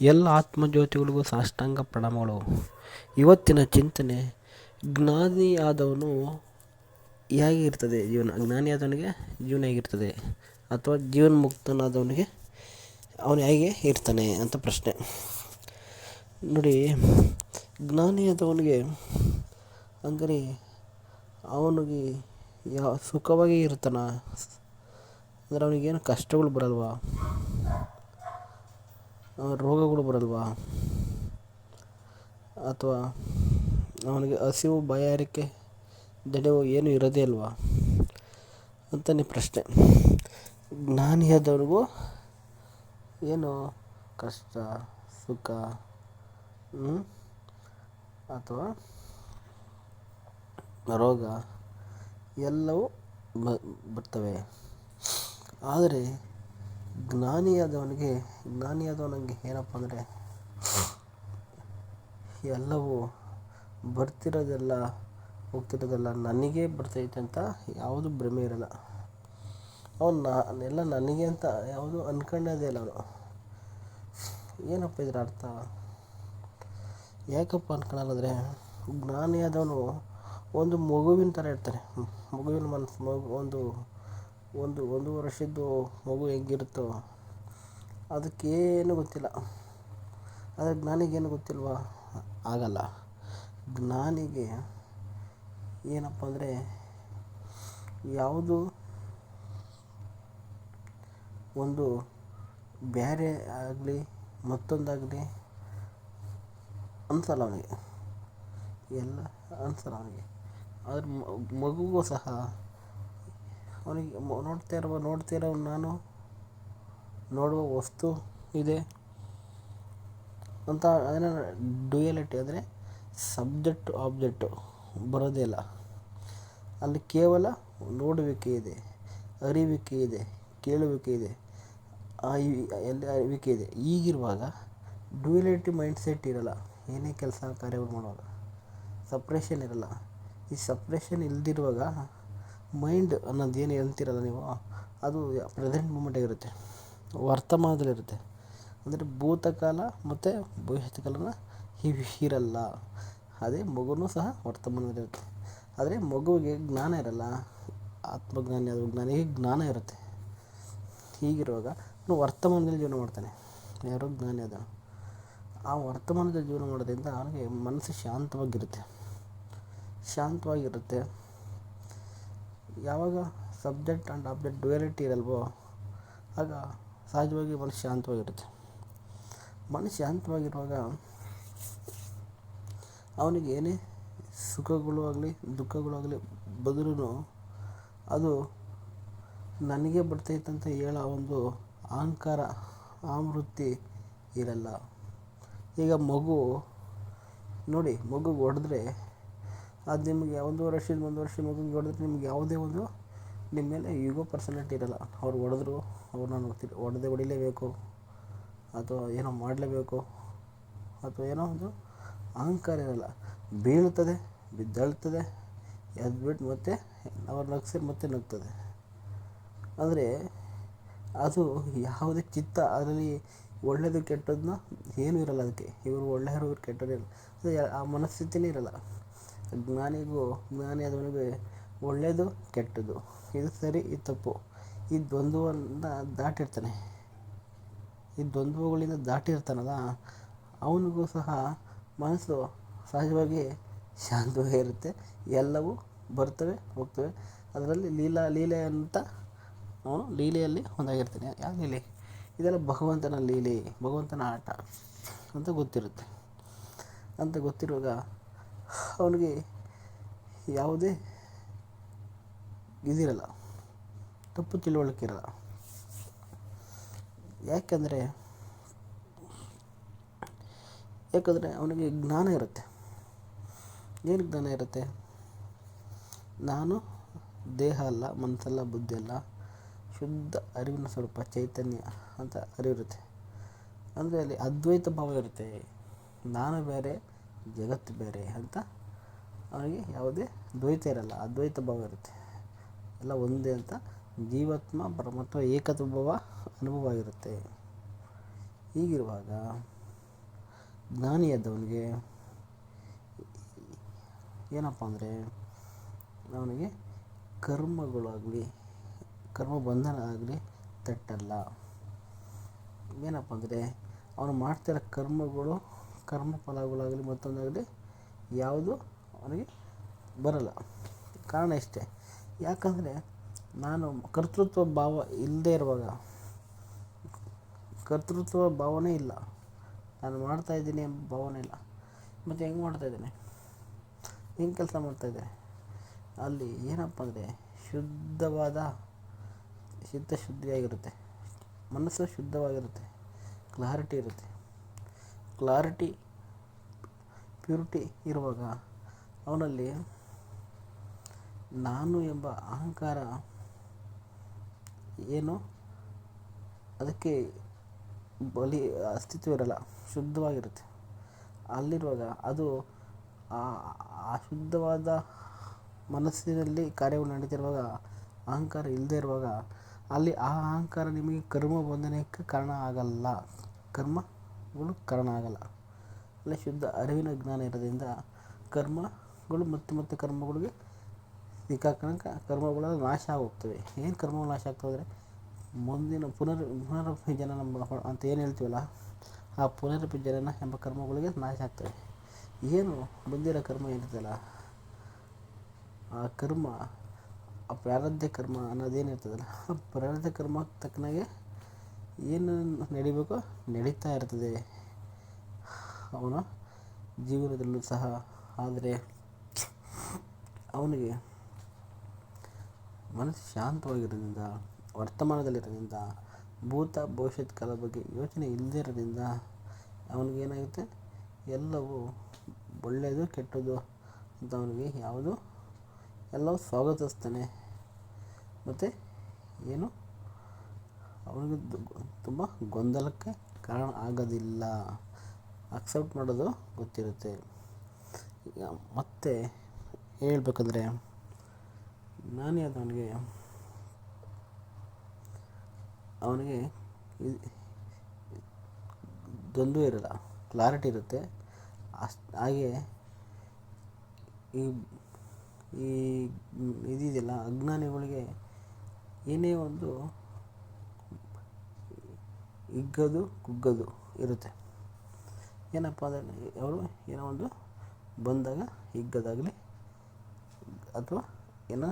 ಎಲ್ಲ ಆತ್ಮಜ್ಯೋತಿಗಳಿಗೂ ಸಾಷ್ಟಾಂಗ ಪ್ರಣಾಮಗಳು. ಇವತ್ತಿನ ಚಿಂತನೆ, ಜ್ಞಾನಿಯಾದವನು ಹೇಗಿರ್ತದೆ ಜೀವನ, ಜ್ಞಾನಿಯಾದವನಿಗೆ ಜೀವನ ಹೇಗಿರ್ತದೆ ಅಥವಾ ಜೀವನ್ಮುಕ್ತನಾದವನಿಗೆ ಅವನು ಹೇಗೆ ಇರ್ತಾನೆ ಅಂತ ಪ್ರಶ್ನೆ. ನೋಡಿ, ಜ್ಞಾನಿಯಾದವನಿಗೆ ಅಂದರೆ ಅವನಿಗೆ ಯಾವ ಸುಖವಾಗಿ ಇರ್ತಾನ? ಅಂದರೆ ಅವನಿಗೇನು ಕಷ್ಟಗಳು ಬರಲ್ವಾ? ರೋಗಗಳು ಬರಲ್ವಾ ಅಥವಾ ಅವನಿಗೆ ಹಸಿವು, ಬಾಯಾರಿಕೆ ದಣಿವು ಏನು ಇರೋದೇ ಇಲ್ವಾ? ಅಂತಲೇ ಪ್ರಶ್ನೆ. ಜ್ಞಾನಿಯಾದವ್ರಿಗೂ ಏನು ಕಷ್ಟ, ಸುಖ ಅಥವಾ ರೋಗ ಎಲ್ಲವೂ ಬರ್ತವೆ. ಆದರೆ ಜ್ಞಾನಿಯಾದವನಿಗೆ ಜ್ಞಾನಿಯಾದವನಿಗೆ ಏನಪ್ಪ ಅಂದರೆ, ಎಲ್ಲವೂ ಬರ್ತಿರೋದೆಲ್ಲ, ಹೋಗ್ತಿರೋದೆಲ್ಲ ನನಗೇ ಬರ್ತೈತೆ ಅಂತ ಯಾವುದು ಭ್ರಮೆ ಇರಲ್ಲ. ಅವನು ಎಲ್ಲ ನನಗೆ ಅಂತ ಯಾವುದು ಅಂದ್ಕೊಂಡದೇ ಇಲ್ಲ ಅವನು. ಏನಪ್ಪ ಇದರ ಅರ್ಥ? ಯಾಕಪ್ಪ ಅಂದ್ಕೊಳ್ಳಲ್ಲ ಜ್ಞಾನಿಯಾದವನು ಒಂದು ಮಗುವಿನ ಥರ ಇರ್ತಾನೆ. ಮಗುವಿನ ಮನಸ್ಸು, ಮಗು, ಒಂದು ಒಂದು ಒಂದು ವರ್ಷದ್ದು ಮಗು ಹೆಂಗಿರುತ್ತೋ ಅದಕ್ಕೇನು ಗೊತ್ತಿಲ್ಲ. ಆದರೆ ಜ್ಞಾನಿಗೇನು ಗೊತ್ತಿಲ್ವಾ? ಆಗಲ್ಲ. ಜ್ಞಾನಿಗೆ ಏನಪ್ಪ ಅಂದರೆ ಯಾವುದು ಒಂದು ಬೇರೆ ಆಗಲಿ, ಮತ್ತೊಂದಾಗಲಿ ಅನ್ಸಲ್ಲ ಅವನಿಗೆ. ಎಲ್ಲ ಅನ್ಸಲ್ಲ ಅವನಿಗೆ. ಆದರೆ ಮಗುಗೂ ಸಹ ಅವನಿಗೆ ನೋಡ್ತಾ ಇರುವ, ನೋಡ್ತಾ ಇರೋ ನಾನು ನೋಡುವ ವಸ್ತು ಇದೆ ಅಂತ ಅದನ್ನು ಡ್ಯುಯಲಿಟಿ ಅಂದರೆ ಸಬ್ಜೆಕ್ಟ್, ಆಬ್ಜೆಕ್ಟು ಬರೋದೇ ಇಲ್ಲ. ಅಲ್ಲಿ ಕೇವಲ ನೋಡುವಿಕೆ ಇದೆ, ಅರಿವಿಕೆ ಇದೆ, ಕೇಳುವಿಕೆ ಇದೆ ಎಲ್ಲ ಅರಿವಿಕೆ ಇದೆ. ಈಗಿರುವಾಗ ಡ್ಯುಯಲಿಟಿ ಮೈಂಡ್ಸೆಟ್ ಇರಲ್ಲ, ಏನೇ ಕೆಲಸ ಕಾರ್ಯಗಳು ಮಾಡುವಾಗ. ಸಪ್ರೇಷನ್ ಇರಲ್ಲ. ಈ ಸಪ್ರೇಷನ್ ಇಲ್ಲದಿರುವಾಗ ಮೈಂಡ್ ಅನ್ನೋದು ಏನು ಹೇಳ್ತೀರಲ್ಲ ನೀವು ಅದು ಪ್ರೆಸೆಂಟ್ ಮೂಮೆಂಟಾಗಿರುತ್ತೆ ವರ್ತಮಾನದಲ್ಲಿರುತ್ತೆ ಅಂದರೆ ಭೂತಕಾಲ ಮತ್ತು ಭವಿಷ್ಯತ್ಕಾಲನ ಇರಲ್ಲ ಅದೇ ಮಗುನೂ ಸಹ ವರ್ತಮಾನದಲ್ಲಿರುತ್ತೆ ಆದರೆ ಮಗುವಿಗೆ ಜ್ಞಾನ ಇರಲ್ಲ, ಆತ್ಮಜ್ಞಾನಿ ಅದು ಜ್ಞಾನಿಗೆ ಜ್ಞಾನ ಇರುತ್ತೆ. ಹೀಗಿರುವಾಗ ಅವನು ವರ್ತಮಾನದಲ್ಲಿ ಜೀವನ ಮಾಡ್ತಾನೆ. ಯಾರು ಜ್ಞಾನಿ ಅದನ್ನು ಆ ವರ್ತಮಾನದಲ್ಲಿ ಜೀವನ ಮಾಡೋದ್ರಿಂದ ಅವನಿಗೆ ಮನಸ್ಸು ಶಾಂತವಾಗಿರುತ್ತೆ. ಶಾಂತವಾಗಿರುತ್ತೆ. ಯಾವಾಗ ಸಬ್ಜೆಕ್ಟ್ ಆ್ಯಂಡ್ ಆಬ್ಜೆಕ್ಟ್ ಡ್ಯುಯಾಲಿಟಿ ಇರಲ್ವೋ, ಆಗ ಸಹಜವಾಗಿ ಮನಸ್ಸು ಶಾಂತವಾಗಿರುತ್ತೆ. ಮನಸ್ಸು ಶಾಂತವಾಗಿರುವಾಗ ಅವನಿಗೆ ಏನೇ ಸುಖಗಳು ಆಗಲಿ, ದುಃಖಗಳು ಆಗಲಿ ಬಂದ್ರೂ ಅದು ನನಗೆ ಬರ್ತೈತಂತ ಹೇಳೋ ಒಂದು ಅಹಂಕಾರ, ಆವೃತ್ತಿ ಇರಲ್ಲ. ಈಗ ಮಗು, ನೋಡಿ ಮಗುಗೆ ಹೊಡೆದ್ರೆ ಅದು ನಿಮಗೆ ಒಂದು ವರ್ಷದ ಒಂದು ವರ್ಷದ ಮಗುಗೆ ಹೊಡೆದ್ರೆ ನಿಮ್ಗೆ ಯಾವುದೇ ಒಂದು ನಿಮ್ಮ ಮೇಲೆ ಈಗೋ ಪರ್ಸನಾಲಿಟಿ ಇರಲ್ಲ. ಅವ್ರು ಹೊಡೆದ್ರು, ಅವ್ರು ನಾನು ಹೊಡೆದೇ ಹೊಡಿಲೇಬೇಕು, ಅಥವಾ ಏನೋ ಮಾಡಲೇಬೇಕು, ಅಥವಾ ಏನೋ ಒಂದು ಅಹಂಕಾರ ಇರಲ್ಲ. ಬೀಳ್ತದೆ ಬಿದ್ದಳ್ತದೆ ಎದ್ಬಿಟ್ಟು ಮತ್ತೆ ಅವ್ರು ನಗಿಸಿ ಮತ್ತೆ ನಗ್ತದೆ. ಆದರೆ ಅದು ಯಾವುದೇ ಚಿತ್ತ, ಅದರಲ್ಲಿ ಒಳ್ಳೆಯದು ಕೆಟ್ಟದನ್ನ ಏನೂ ಇರಲ್ಲ ಅದಕ್ಕೆ. ಇವರು ಒಳ್ಳೆಯವರು, ಇವ್ರು ಅದು ಆ ಮನಸ್ಥಿತಿನೇ ಇರಲ್ಲ. ಜ್ಞಾನಿಗೂ ಜ್ಞಾನಿ ಆದವನಿಗೆ ಒಳ್ಳೆಯದು ಕೆಟ್ಟದ್ದು. ಇದು ಸರಿ, ಇದು ತಪ್ಪು. ಈ ದ್ವಂದ್ವವನ್ನು ದಾಟಿರ್ತಾನೆ. ಈ ದ್ವಂದ್ವಗಳಿಂದ ದಾಟಿರ್ತಾನಲ್ಲ, ಅವನಿಗೂ ಸಹ ಮನಸ್ಸು ಸಹಜವಾಗಿ ಶಾಂತವಾಗಿ ಇರುತ್ತೆ. ಎಲ್ಲವೂ ಬರ್ತವೆ, ಹೋಗ್ತವೆ. ಅದರಲ್ಲಿ ಲೀಲಾ, ಲೀಲೆ ಅಂತ ಅವನು ಲೀಲೆಯಲ್ಲಿ ಒಂದಾಗಿರ್ತಾನೆ. ಯಾವ ಲೀಲೆ? ಇದೆಲ್ಲ ಭಗವಂತನ ಲೀಲೆ, ಭಗವಂತನ ಆಟ ಅಂತ ಗೊತ್ತಿರುತ್ತೆ. ಅಂತ ಗೊತ್ತಿರುವಾಗ ಅವನಿಗೆ ಯಾವುದೇ ಇದಿರಲ್ಲ. ತಪ್ಪು ತಿಳುವಳಿಕೆ ಇರಲ್ಲ. ಯಾಕೆಂದರೆ, ಯಾಕಂದರೆ ಅವನಿಗೆ ಜ್ಞಾನ ಇರುತ್ತೆ. ಏನು ಜ್ಞಾನ ಇರುತ್ತೆ? ನಾನು ದೇಹ ಅಲ್ಲ, ಮನಸ್ಸಲ್ಲ, ಬುದ್ಧಿ ಅಲ್ಲ, ಶುದ್ಧ ಅರಿವಿನ ಸ್ವರೂಪ, ಚೈತನ್ಯ ಅಂತ ಅರಿವಿರುತ್ತೆ. ಅಂದರೆ ಅಲ್ಲಿ ಅದ್ವೈತ ಭಾವ ಇರುತ್ತೆ. ನಾನು ಬೇರೆ ಜಗತ್ತು ಬೇರೆ ಅಂತ ಅವರಿಗೆ ಯಾವುದೇ ದ್ವೈತ ಇರಲ್ಲ. ಅದ್ವೈತ ಭಾವ ಇರುತ್ತೆ. ಎಲ್ಲ ಒಂದೇ ಅಂತ ಜೀವಾತ್ಮ, ಪರಮಾತ್ಮ ಏಕತ್ವ ಭಾವ, ಅನುಭವ ಆಗಿರುತ್ತೆ. ಹೀಗಿರುವಾಗ ಜ್ಞಾನಿಯಾದವನಿಗೆ ಏನಪ್ಪ ಅಂದರೆ ಅವನಿಗೆ ಕರ್ಮಗಳಾಗಲಿ ಕರ್ಮ ಬಂಧನ ಆಗಲಿ ತಟ್ಟಲ್ಲ. ಏನಪ್ಪ ಅಂದರೆ ಅವನು ಮಾಡ್ತಿರೋ ಕರ್ಮಗಳು ಕರ್ಮ ಫಲಗಳಾಗಲಿ ಮತ್ತೊಂದಾಗಲಿ ಯಾವುದು ಅವನಿಗೆ ಬರಲ್ಲ. ಕಾರಣ ಇಷ್ಟೇ. ಯಾಕಂದರೆ ನಾನು ಕರ್ತೃತ್ವ ಭಾವ ಇಲ್ಲದೇ ಇರುವಾಗ, ಕರ್ತೃತ್ವ ಭಾವನೆ ಇಲ್ಲ. ನಾನು ಮಾಡ್ತಾಯಿದ್ದೀನಿ ಎಂಬ ಭಾವನೆ ಇಲ್ಲ. ಮತ್ತು ಹೆಂಗೆ ಮಾಡ್ತಾಯಿದ್ದೀನಿ ಹೆಂಗೆ ಕೆಲಸ ಮಾಡ್ತಾಯಿದ್ದೆ ಅಲ್ಲಿ ಏನಪ್ಪ ಅಂದರೆ ಶುದ್ಧವಾದ ಚಿತ್ತ ಶುದ್ಧಿಯಾಗಿರುತ್ತೆ ಮನಸ್ಸು ಶುದ್ಧವಾಗಿರುತ್ತೆ. ಕ್ಲಾರಿಟಿ ಇರುತ್ತೆ. ಕ್ಲಾರಿಟಿ ಪ್ಯೂರಿಟಿ ಇರುವಾಗ ಅವನಲ್ಲಿ ನಾನು ಎಂಬ ಅಹಂಕಾರ ಏನು? ಅದಕ್ಕೆ ಬಲಿ, ಅಸ್ತಿತ್ವ ಇರಲ್ಲ, ಶುದ್ಧವಾಗಿರುತ್ತೆ. ಅಲ್ಲಿರುವಾಗ ಅದು ಆ ಶುದ್ಧವಾದ ಮನಸ್ಸಿನಲ್ಲಿ ಕಾರ್ಯಗಳು ನಡೀತಿರುವಾಗ, ಅಹಂಕಾರ ಇಲ್ಲದೆ ಇರುವಾಗ, ಅಲ್ಲಿ ಆ ಅಹಂಕಾರ ನಿಮಗೆ ಕರ್ಮ ಬಂಧನಕ್ಕೆ ಕಾರಣ ಆಗಲ್ಲ. ಕರ್ಮಗಳು ಕಾರಣ ಆಗಲ್ಲ. ಅಲ್ಲಿ ಶುದ್ಧ ಅರಿವಿನ ಜ್ಞಾನ ಇರೋದ್ರಿಂದ ಕರ್ಮಗಳು ಮತ್ತೆ ಮತ್ತೆ ಕರ್ಮಗಳಿಗೆ ಸಿಕ್ಕಾಕ ಕರ್ಮಗಳ ನಾಶ ಆಗೋಗ್ತವೆ. ಏನು ಕರ್ಮಗಳು ನಾಶ ಆಗ್ತವೆ ಅಂದರೆ ಮುಂದಿನ ಪುನರ್ ಪುನರಪಿ ನಮ್ಮ ಅಂತ ಏನು ಹೇಳ್ತೀವಲ್ಲ, ಆ ಪುನರಪಿ ಜನನ ಎಂಬ ಕರ್ಮಗಳಿಗೆ ನಾಶ ಆಗ್ತವೆ. ಏನು ಮುಂದಿನ ಕರ್ಮ ಏನಿರ್ತಲ್ಲ ಆ ಕರ್ಮ, ಆ ಪ್ರಾರಬ್ಧ ಕರ್ಮ ಅನ್ನೋದೇನಿರ್ತದಲ್ಲ ಆ ಪ್ರಾರಬ್ಧ ಕರ್ಮಕ್ಕೆ ತಕ್ಕನಾಗೆ ಏನು ನಡಿಬೇಕೋ? ನಡೀತಾ ಇರ್ತದೆ. ಅವನ ಜೀವನದಲ್ಲೂ ಸಹ. ಆದರೆ ಅವನಿಗೆ ಮನಸ್ಸು ಶಾಂತವಾಗಿರೋದ್ರಿಂದ, ವರ್ತಮಾನದಲ್ಲಿರೋದ್ರಿಂದ, ಭೂತ ಭವಿಷ್ಯತ್ ಕಾಲದ ಬಗ್ಗೆ ಯೋಚನೆ ಇಲ್ಲದೇ ಇರೋದ್ರಿಂದ ಅವನಿಗೇನಾಗುತ್ತೆ? ಎಲ್ಲವೂ ಒಳ್ಳೆಯದು, ಕೆಟ್ಟದ್ದು ಅಂತ ಅವನಿಗೆ ಯಾವುದು? ಎಲ್ಲವೂ ಸ್ವಾಗತಿಸ್ತಾನೆ. ಮತ್ತು ಏನು? ಅವನಿಗೆ ತುಂಬ ಗೊಂದಲಕ್ಕೆ ಕಾರಣ ಆಗೋದಿಲ್ಲ. ಅಕ್ಸೆಪ್ಟ್ ಮಾಡೋದು ಗೊತ್ತಿರುತ್ತೆ. ಈಗ ಮತ್ತೆ ಹೇಳ್ಬೇಕಂದ್ರೆ ಅದು ಅವನಿಗೆ ದ್ವಂದ್ವ ಇರಲ್ಲ ಕ್ಲಾರಿಟಿ ಇರುತ್ತೆ. ಅಷ್ಟು ಹಾಗೆ ಈ ಈ, ಇದಿದೆಯಲ್ಲ, ಅಜ್ಞಾನಿಗಳಿಗೆ ಏನೇ ಒಂದು ಹಿಗ್ಗೋದು ಕುಗ್ಗೋದು ಇರುತ್ತೆ. ಏನಪ್ಪ ಅಂದರೆ ಅವರು ಏನೋ ಒಂದು ಬಂದಾಗ ಹಿಗ್ಗೋದಾಗಲಿ ಅಥವಾ ಏನೋ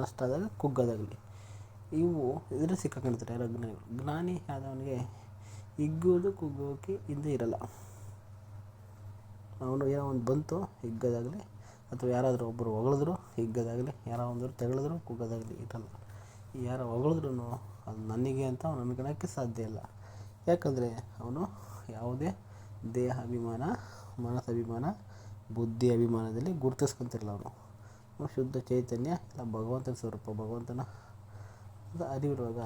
ನಷ್ಟ ಆದಾಗ ಕುಗ್ಗೋದಾಗಲಿ. ಇವು ಇದ್ರಲ್ಲಿ ಸಿಕ್ಕಾಕೊಂಡಿರ್ತಾರೆ ಯಾರೋ ಜ್ಞಾನಿಗಳು. ಜ್ಞಾನಿ ಆದವನಿಗೆ ಹಿಗ್ಗೋದು ಕುಗ್ಗೋಕೆ ಹಿಂದೆ ಇರಲ್ಲ. ಅವನು ಏನೋ ಒಂದು ಬಂತು ಹಿಗ್ಗೋದಾಗಲಿ ಅಥವಾ ಯಾರಾದರೂ ಒಬ್ಬರು ಹೊಗಳಿದ್ರು ಹಿಗ್ಗೋದಾಗಲಿ ಯಾರೋ ಒಂದರು ತೆಗಳಿದ್ರು, ಕುಗ್ಗೋದಾಗಲಿ, ಇರಲ್ಲ. ಯಾರೋ ಹೊಗಳಿದ್ರು ಅದು ನನಗೆ ಅಂತ ಅವನು ಅನ್ಕೊಳಕ್ಕೆ ಸಾಧ್ಯ ಇಲ್ಲ. ಯಾಕಂದರೆ ಅವನು ಯಾವುದೇ ದೇಹ ಅಭಿಮಾನ ಮನಸ್ಸು ಅಭಿಮಾನ ಬುದ್ಧಿ ಅಭಿಮಾನದಲ್ಲಿ ಗುರುತಿಸ್ಕೊಂತಿರಲ್ಲ ಅವನು. ಅವನು ಶುದ್ಧ ಚೈತನ್ಯ, ಇಲ್ಲ ಭಗವಂತನ ಸ್ವರೂಪ, ಭಗವಂತನ ಅರಿವಿರುವಾಗ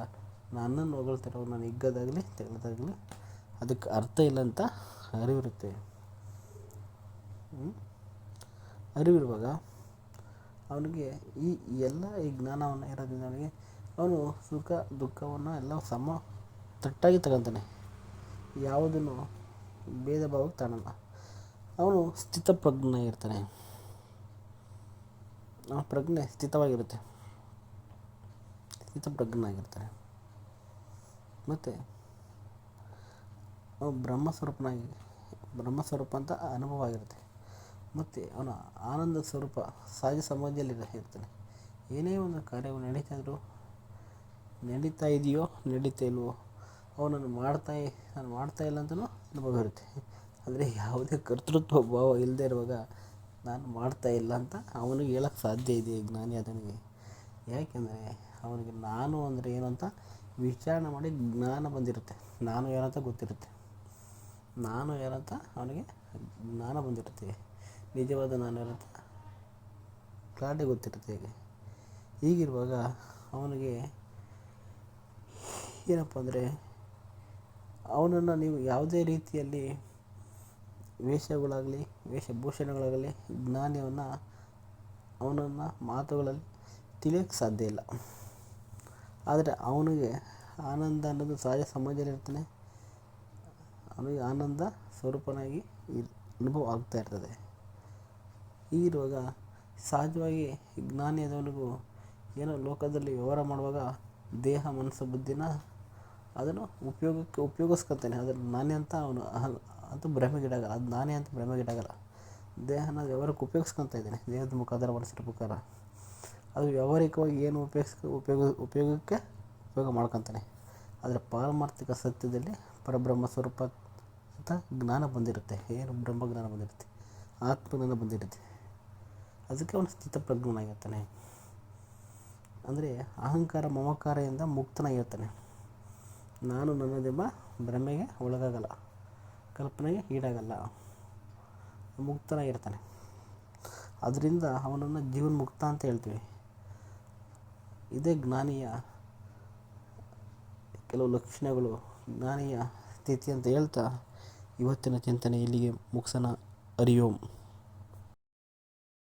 ನನ್ನನ್ನು ಹೊಗಳ್ತಿರೋ ನಾನು ಹಿಗ್ಗೋದಾಗಲಿ ತೆಗೆದಾಗಲಿ ಅದಕ್ಕೆ ಅರ್ಥ ಇಲ್ಲ ಅಂತ ಅರಿವಿರುತ್ತೆ. ಅರಿವಿರುವಾಗ ಅವನಿಗೆ ಈ ಎಲ್ಲ ಈ ಜ್ಞಾನವನ್ನು ಇರೋದ್ರಿಂದ ಅವನಿಗೆ ಅವನು ಸುಖ, ದುಃಖವನ್ನು ಎಲ್ಲ ಸಮ ತಟ್ಟಾಗಿ ತಗೊತಾನೆ. ಯಾವುದನ್ನು ಭೇದ ಭಾವಕ್ಕೆ ತಗೊಳಲ್ಲ ಅವನು ಸ್ಥಿತಪ್ರಜ್ಞ ಇರ್ತಾನೆ. ಅವನ ಪ್ರಜ್ಞೆ ಸ್ಥಿತವಾಗಿರುತ್ತೆ. ಸ್ಥಿತಪ್ರಜ್ಞನಾಗಿರ್ತಾನೆ ಮತ್ತು ಅವನು ಬ್ರಹ್ಮಸ್ವರೂಪನಾಗಿ, ಬ್ರಹ್ಮಸ್ವರೂಪ ಅಂತ ಅನುಭವ ಆಗಿರುತ್ತೆ. ಮತ್ತು ಅವನ ಆನಂದ ಸ್ವರೂಪ ಸಹಜ ಸಮಾಧಿಯಲ್ಲಿ ಇರ್ತಾನೆ. ಏನೇ ಒಂದು ಕಾರ್ಯವು ನಡೀತಾ ಇದ್ದರೂ ನಡೀತಾ ಇದೆಯೋ, ನಡೀತಾ ಇಲ್ವೋ ಅವನನ್ನು ಮಾಡ್ತಾ ನಾನು ಮಾಡ್ತಾ ಇಲ್ಲ ಅಂತಲೂ ಅನುಭವ ಇರುತ್ತೆ ಅಂದರೆ ಯಾವುದೇ ಕರ್ತೃತ್ವ ಭಾವ ಇಲ್ಲದೆ ಇರುವಾಗ ನಾನು ಮಾಡ್ತಾ ಇಲ್ಲ ಅಂತ ಅವನಿಗೆ ಹೇಳಕ್ಕೆ ಸಾಧ್ಯ ಇದೆ ಜ್ಞಾನಿ ಅದನಿಗೆ ಯಾಕೆಂದರೆ ಅವನಿಗೆ ನಾನು ಅಂದರೆ ಏನು ಅಂತ ವಿಚಾರಣೆ ಮಾಡಿ ಜ್ಞಾನ ಬಂದಿರುತ್ತೆ. ನಾನು ಏನಂತ ಗೊತ್ತಿರುತ್ತೆ. ನಾನು ಏನಂತ ಅವನಿಗೆ ಜ್ಞಾನ ಬಂದಿರುತ್ತೆ. ನಿಜವಾದ ನಾನು ಏನಂತ ಕ್ಲಾರಿಟಿ ಗೊತ್ತಿರುತ್ತೆ ಹೇಗೆ? ಹೀಗಿರುವಾಗ ಅವನಿಗೆ ಏನಪ್ಪ ಅಂದರೆ, ಅವನನ್ನು ನೀವು ಯಾವುದೇ ರೀತಿಯಲ್ಲಿ ವೇಷಗಳಾಗಲಿ, ವೇಷಭೂಷಣಗಳಾಗಲಿ ಜ್ಞಾನವನ್ನು ಅವನನ್ನು ಮಾತುಗಳಲ್ಲಿ ತಿಳಿಯೋಕ್ಕೆ ಸಾಧ್ಯ ಇಲ್ಲ. ಆದರೆ ಅವನಿಗೆ ಆನಂದ ಅನ್ನೋದು ಸಹಜ ಸಮಾಜದಲ್ಲಿರ್ತಾನೆ ಅವನಿಗೆ ಆನಂದ ಸ್ವರೂಪನಾಗಿ ಅನುಭವ ಆಗ್ತಾ ಇರ್ತದೆ. ಹೀಗಿರುವಾಗ ಸಹಜವಾಗಿ ಜ್ಞಾನಿಯಾದವನಿಗೂ ಏನೋ ಲೋಕದಲ್ಲಿ ವ್ಯವಹಾರ ಮಾಡುವಾಗ ದೇಹ, ಮನಸ್ಸು, ಬುದ್ಧಿನ ಅದನ್ನು ಉಪಯೋಗಕ್ಕೆ ಉಪಯೋಗಿಸ್ಕೊತಾನೆ. ಅದ್ರ ನಾನೇ ಅಂತ ಅವನು ಅಂತ ಭ್ರಮೆಗೀಡಾಗಲ್ಲ. ಅದು ನಾನೇ ಅಂತ ಭ್ರಮೆಗೀಡಾಗಲ್ಲ. ದೇಹನ ವ್ಯವಹಾರಕ್ಕೆ ಉಪಯೋಗಿಸ್ಕೊತಾ ಇದ್ದಾನೆ. ದೇಹದ ಮುಖಾಂತರ ಮನಸ್ಸಿನ ಮುಖಾರ ಅದು ವ್ಯಾವಹಾರಿಕವಾಗಿ ಏನು ಉಪಯೋಗಿಸ್ ಉಪಯೋಗ ಉಪಯೋಗಕ್ಕೆ ಉಪಯೋಗ ಮಾಡ್ಕೊತಾನೆ. ಆದರೆ ಪಾರಮಾರ್ಥಿಕ ಸತ್ಯದಲ್ಲಿ ಪರಬ್ರಹ್ಮ ಸ್ವರೂಪ ಅಂತ ಜ್ಞಾನ ಬಂದಿರುತ್ತೆ. ಏನು ಬ್ರಹ್ಮಜ್ಞಾನ ಬಂದಿರುತ್ತೆ? ಆತ್ಮಜ್ಞಾನ ಬಂದಿರುತ್ತೆ. ಅದಕ್ಕೆ ಅವನು ಸ್ಥಿತಪ್ರಜ್ಞನಾಗಿರ್ತಾನೆ ಅಂದರೆ ಅಹಂಕಾರ ಮಮಕಾರದಿಂದ ಮುಕ್ತನಾಗಿರ್ತಾನೆ. ನಾನು ನನ್ನದೆಂಬ ಭ್ರಮೆಗೆ ಒಳಗಾಗಲ್ಲ, ಕಲ್ಪನೆಗೆ ಈಡಾಗಲ್ಲ ಮುಕ್ತನಾಗಿರ್ತಾನೆ ಅದರಿಂದ ಅವನನ್ನು ಜೀವನ್ಮುಕ್ತ ಅಂತ ಹೇಳ್ತೀವಿ. ಇದೇ ಜ್ಞಾನಿಯ ಕೆಲವು ಲಕ್ಷಣಗಳು, ಜ್ಞಾನಿಯ ಸ್ಥಿತಿ ಅಂತ ಹೇಳ್ತಾ ಇವತ್ತಿನ ಚಿಂತನೆ ಇಲ್ಲಿಗೆ ಮುಗಿಸೋಣ ಓಂ.